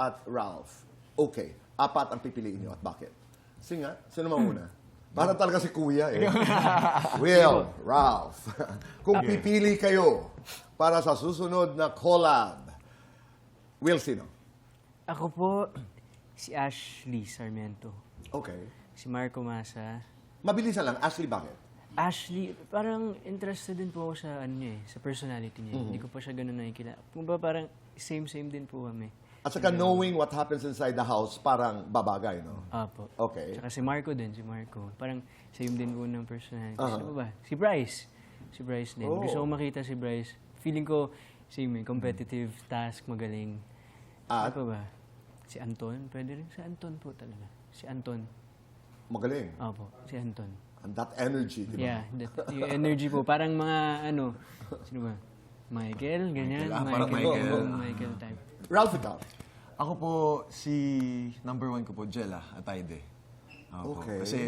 at Ralph. Okay, apat ang pipiliin niyo at bakit? Sige nga, sino mauna? Para talaga si Kuya eh. Will, Ralph. Kung pipili kayo para sa susunod na collab, Will sino? Ako po, si Ashley Sarmiento. Okay. Si Marco Masa. Mabilisan lang, Ashley, bakit? Ashley, parang interested din po ako sa ano niya eh, sa personality niya. Mm-hmm. Hindi ko pa siya ganun nakikita. Kung ba parang same-same din po kami. At saka knowing what happens inside the house, parang babagay, no? Apo. Okay. Tsaka si Marco din, si Marco. Parang same din po ng personality. Aha. Sino ba? Si Bryce. Si Bryce din. Oh. Gusto ko makita si Bryce. Feeling ko, same eh, competitive, task, magaling. At Ano pa ba? Si Anton? Pwede rin si Anton po talaga. Si Anton. magaling. Opo, si Anton. And that energy, di ba? Yeah, that, yung energy po. Parang mga ano, sino ba? Michael, ganyan. Michael, ah, parang Michael. oh, Michael type. Ralph, ikaw. Ako po, si number one ko po, Jella Atayde. Ako po. Okay. Kasi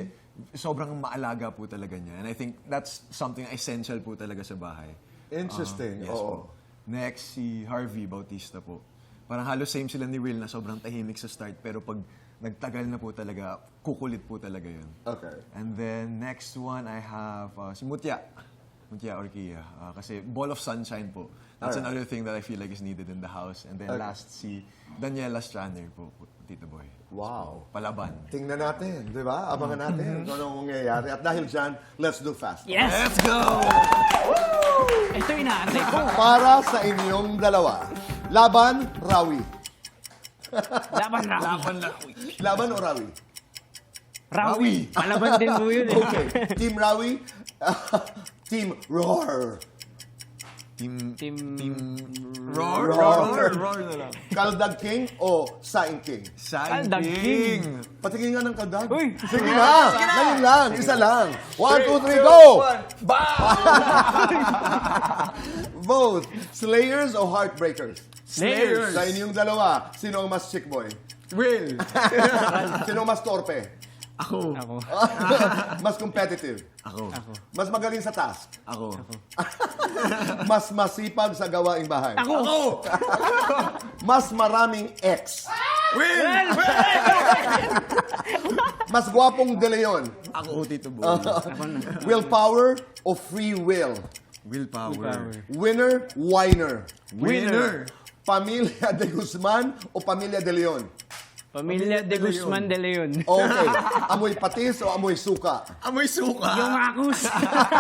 sobrang maalaga po talaga niya. And I think that's something essential po talaga sa bahay. Interesting. Ah, yes Oo. po. Next, si Harvey Bautista po. Parang halos same sila ni Will na sobrang tahimik sa start. Pero pag nagtagal na po talaga, kukulit po talaga yun. Okay. And then next one, I have uh, si Mutya. Mutya Orkia. Uh, kasi ball of sunshine po. That's Alright. another thing that I feel like is needed in the house. And then Okay. last, si Daniela Strander po, po, Tito Boy. Wow. Palaban. Tingnan natin, di ba? Abangan natin kung anong mangyayari. At dahil dyan, let's do fast. Yes! Let's go! Ito yung inaantay ko. Para sa inyong dalawa, Laban, Rawi. Laban Rawi. Laban lang. Laban o Rawi? Rawi. Palaban din po yun eh. Okay. Team Rawi, Team Roar. Team, Team... Roar? Roar. Roar, roar na lang. Kaldag King o Saing King? Kaldag. King. Patingin nga ng kaldag. Uy! Sige na! Ngayon lang, isa lang. One, two, three, go! Both, Slayers o Heartbreakers? Slayers. Sa inyong dalawa, sino ang mas chick boy? Will. Sino ang mas torpe? Ako. Ako. mas competitive? Ako. Mas magaling sa task? Ako. Mas masipag sa gawaing bahay? Ako. Mas maraming ex? Will! Mas gwapong De Leon? Ako, Tito Boy. Willpower o free will? Willpower. Winner, whiner? Winner. Pamilya de Guzman o Pamilya de Leon? Pamilya de Guzman de Leon. Okay. Amoy patis o amoy suka? Amoy suka. Yung akus.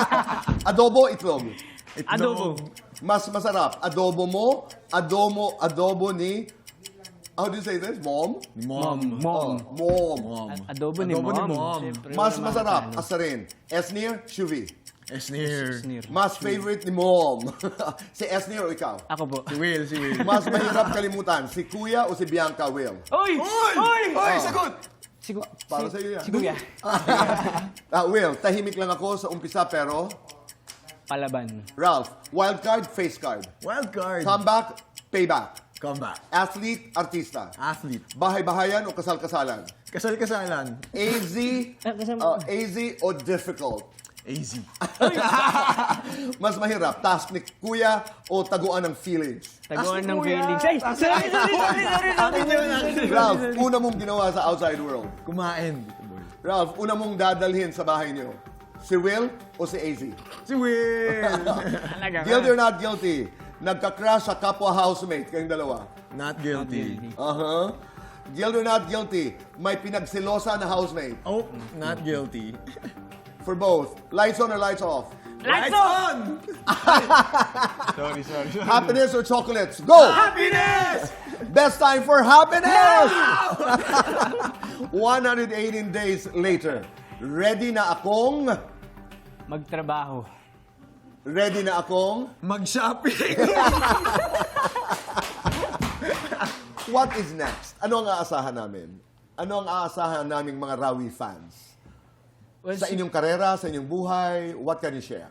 Adobo, itlog? Adobo. Mas masarap, adobo mo, adobo, adobo ni, how do you say this? Mom? Mom. Oh, Mom. mom. Mom. Adobo ni Adobo Mom. ni Mom. Siyempre, Mas wala masarap, asarin. Esnir, Shuvi. Esnir. Sneer. Mas favorite ni mom. si Esnir o ikaw? Ako po. Si Will, si Will. Mas mahirap kalimutan, si Kuya o si Bianca Will? Oy! Oy! Oy, sagot! Si, Gu- Para si, sa iyo yan. si Kuya. Ah, Will, tahimik lang ako sa umpisa pero Palaban. Ralph, wild card, face card. Wild card. Comeback, payback. Comeback. Athlete, artista. Athlete. Bahay-bahayan o kasal-kasalan. Kasal-kasalan. AZ, Ah, uh, AZ o difficult. AZ. Mas mahirap, task ni Kuya o taguan ng feelings. Taguan ng feelings. Ay! Sorry, sorry, sorry, sorry, sorry. Ralph, una mong ginawa sa outside world. Kumain. Ralph, una mong dadalhin sa bahay niyo. Si Will o si AZ? Si Will. Guilty or not guilty? Nagka-crush sa kapwa housemate kayong dalawa. Not guilty. Uh-huh. Guilty or not guilty? May pinagsilosa na housemate. Oh, not guilty. For both. Lights on or lights off? Lights on! sorry, sorry. sorry. Happiness or chocolates? Go! Happiness! Best time for happiness! 118 days later. Ready na akong... Magtrabaho. Ready na akong... Mag-shopping! What is next? Ano ang aasahan namin? Ano ang aasahan naming mga Rawi fans? Well, Sa inyong karera, sa inyong buhay, what can you share?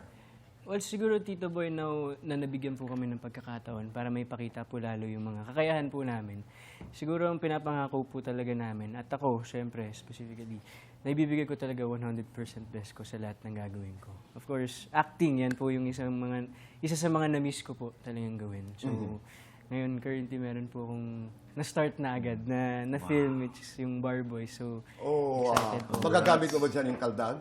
Well, siguro, Tito Boy, na, na nabigyan po kami ng pagkakataon para may pakita po lalo yung mga kakayahan po namin. Siguro ang pinapangako po talaga namin, at ako, syempre, specifically, naibibigay ko talaga 100% best ko sa lahat ng gagawin ko. Of course, acting, yan po yung isang mga, isa sa mga na-miss ko po talagang gawin. So, Ngayon, currently, meron po akong na-start na agad na, na-film, which is yung Bar Boy. So, Oh, wow. excited po. Magagamit mo ba dyan yung kaldag?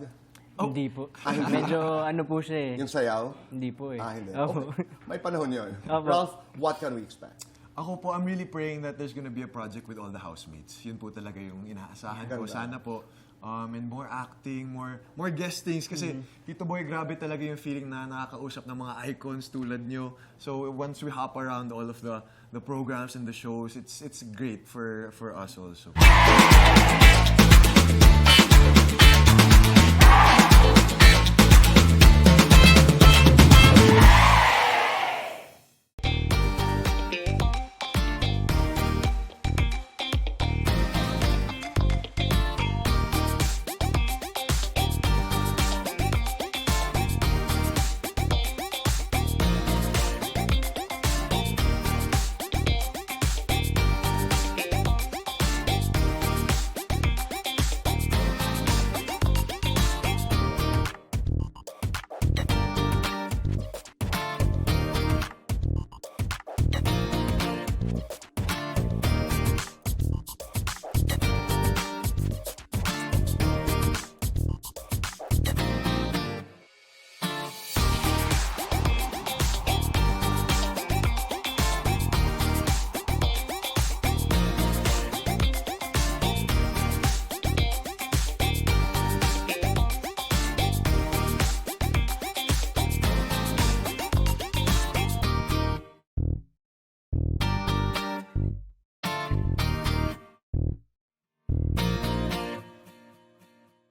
Hindi po. Medyo ano po siya eh. Yung sayaw? Hindi po eh. Ah, hindi. Opo. Okay. May panahon yun. Opo. Ralph, what can we expect? Ako po, I'm really praying that there's gonna be a project with all the housemates. Yun po talaga yung inaasahan ko. Sana po. Um, and more acting, more more guestings. Kasi, Tito Boy, grabe talaga yung feeling na nakakausap ng mga icons tulad nyo. So, once we hop around all of the the programs and the shows, it's it's great for for us also.